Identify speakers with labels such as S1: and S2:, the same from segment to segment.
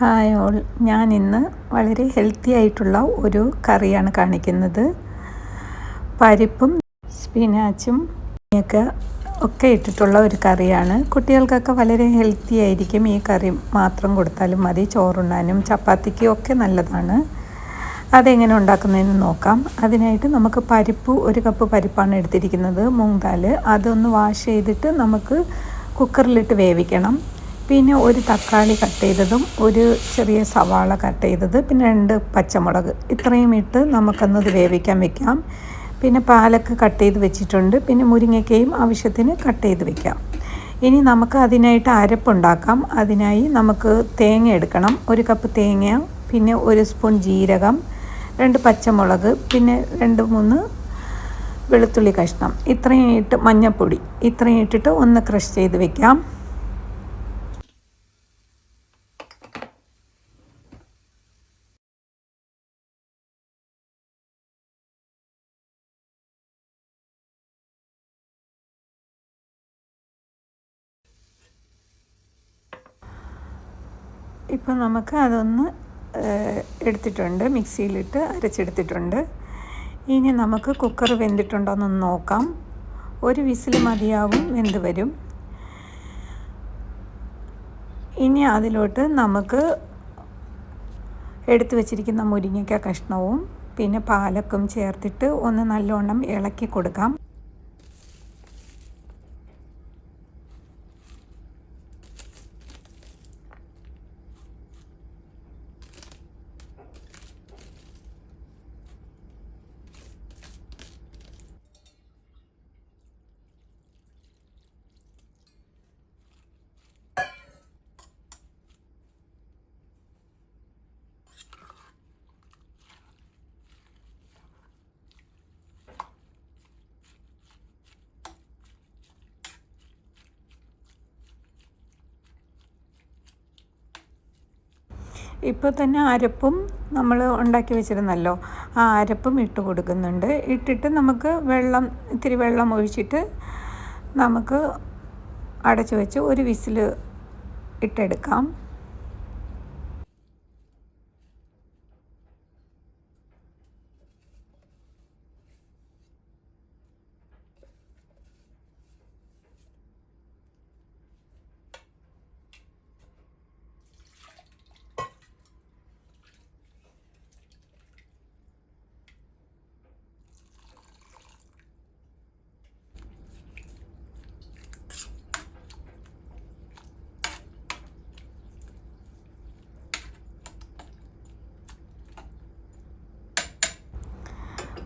S1: Hi all ഞാൻ ഇന്ന് വളരെ ഹെൽത്തി ആയിട്ടുള്ള ഒരു കറിയാണ് കാണിക്കുന്നത്. പരിപ്പും സ്പിനാച്ചും ഒക്കെ ഒക്കെ ഇട്ടിട്ടുള്ള ഒരു കറിയാണ്. കുട്ടികൾക്കൊക്കെ വളരെ ഹെൽത്തി ആയിരിക്കും ഈ കറി മാത്രം കൊടുത്താലും മതി. ചോറുണ്ണാനും ചപ്പാത്തിക്കും ഒക്കെ നല്ലതാണ്. അതെങ്ങനെ ഉണ്ടാക്കുന്നതെന്ന് നോക്കാം. അതിനായിട്ട് നമുക്ക് പരിപ്പ് ഒരു കപ്പ് പരിപ്പാണ് എടുത്തിരിക്കുന്നത്. മൂങ്താൽ അതൊന്ന് വാഷ് ചെയ്തിട്ട് നമുക്ക് കുക്കറിലിട്ട് വേവിക്കണം. പിന്നെ ഒരു തക്കാളി കട്ട് ചെയ്തതും ഒരു ചെറിയ സവാള കട്ട് ചെയ്തത് പിന്നെ രണ്ട് പച്ചമുളക്. ഇത്രയും ഇട്ട് നമുക്കൊന്നത് വേവിക്കാൻ വെക്കാം. പിന്നെ പാലക്ക് കട്ട് ചെയ്ത് വെച്ചിട്ടുണ്ട്. പിന്നെ മുരിങ്ങയ്ക്കയും ആവശ്യത്തിന് കട്ട് ചെയ്ത് വെക്കാം. ഇനി നമുക്ക് അതിനായിട്ട് അരപ്പുണ്ടാക്കാം. അതിനായി നമുക്ക് തേങ്ങ എടുക്കണം. ഒരു കപ്പ് തേങ്ങ പിന്നെ ഒരു സ്പൂൺ ജീരകം രണ്ട് പച്ചമുളക് പിന്നെ രണ്ട് മൂന്ന് വെളുത്തുള്ളി കഷ്ണം. ഇത്രയും ഇട്ട് മഞ്ഞൾപ്പൊടി ഇത്രയും ഇട്ടിട്ട് ഒന്ന് ക്രഷ് ചെയ്ത് വെക്കാം. ഇപ്പോൾ നമുക്ക് അതൊന്ന് എടുത്തിട്ടുണ്ട്. മിക്സിയിലിട്ട് അരച്ചെടുത്തിട്ടുണ്ട്. ഇനി നമുക്ക് കുക്കർ വെന്തിട്ടുണ്ടോയെന്നൊന്ന് നോക്കാം. ഒരു വിസിൽ മതിയാവും വെന്ത് വരും. ഇനി അതിലോട്ട് നമുക്ക് എടുത്തു വച്ചിരിക്കുന്ന മുരിങ്ങയ്ക്ക കഷ്ണവും പിന്നെ പാലക്കും ചേർത്തിട്ട് ഒന്ന് നല്ലോണം ഇളക്കി കൊടുക്കാം. ഇപ്പോൾ തന്നെ അരപ്പും നമ്മൾ ഉണ്ടാക്കി വെച്ചിരുന്നല്ലോ. ആ അരപ്പും ഇട്ട് കൊടുക്കുന്നുണ്ട്. ഇട്ടിട്ട് നമുക്ക് വെള്ളം ഇത്തിരി വെള്ളം ഒഴിച്ചിട്ട് നമുക്ക് അടച്ചു വെച്ച് ഒരു വിസിൽ ഇട്ടെടുക്കാം.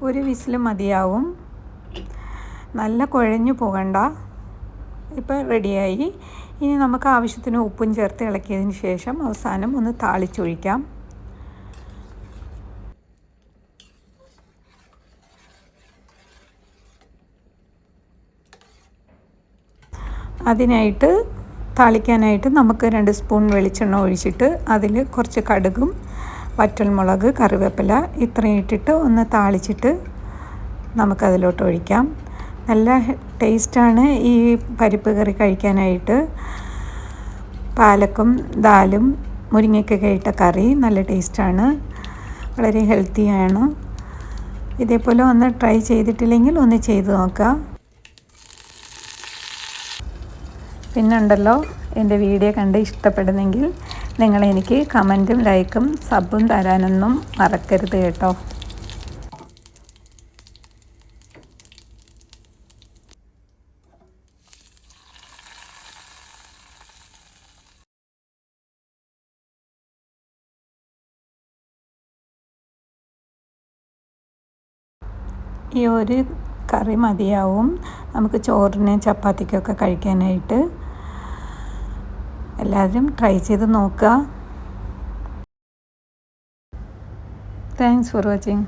S1: ഒരു വിസിൽ മതിയാവും. നല്ല കുഴഞ്ഞു പോകണ്ട. ഇപ്പോൾ റെഡിയായി. ഇനി നമുക്ക് ആവശ്യത്തിന് ഉപ്പും ചേർത്ത് ഇളക്കിയതിന് ശേഷം അവസാനം ഒന്ന് താളിച്ചൊഴിക്കാം. അതിനായിട്ട് താളിക്കാനായിട്ട് നമുക്ക് രണ്ട് സ്പൂൺ വെളിച്ചെണ്ണ ഒഴിച്ചിട്ട് അതിൽ കുറച്ച് കടുകും വറ്റൽമുളക് കറിവേപ്പില ഇത്രയും ഇട്ടിട്ട് ഒന്ന് താളിച്ചിട്ട് നമുക്കതിലോട്ട് ഒഴിക്കാം. നല്ല ടേസ്റ്റാണ് ഈ പരിപ്പ് കറി കഴിക്കാനായിട്ട്. പാലക്കും ദാലും മുരിങ്ങയ്ക്കൊക്കെ ഇട്ട കറി നല്ല ടേസ്റ്റാണ്. വളരെ ഹെൽത്തിയാണ്. ഇതേപോലെ ഒന്ന് ട്രൈ ചെയ്തിട്ടില്ലെങ്കിൽ ഒന്ന് ചെയ്ത് നോക്കാം. പിന്നുണ്ടല്ലോ എന്റെ വീഡിയോ കണ്ട് ഇഷ്ടപ്പെടുന്നെങ്കിൽ നിങ്ങൾ എനിക്ക് കമന്റും ലൈക്കും സബും തരാനൊന്നും മറക്കരുത് കേട്ടോ. ഈ ഒരു കറി മതിയാവും. നമുക്ക് ചോറിന് ചപ്പാത്തിക്കൊക്കെ കഴിക്കാനായിട്ട് എല്ലാവരും ട്രൈ ചെയ്ത് നോക്കുക. Thanks for watching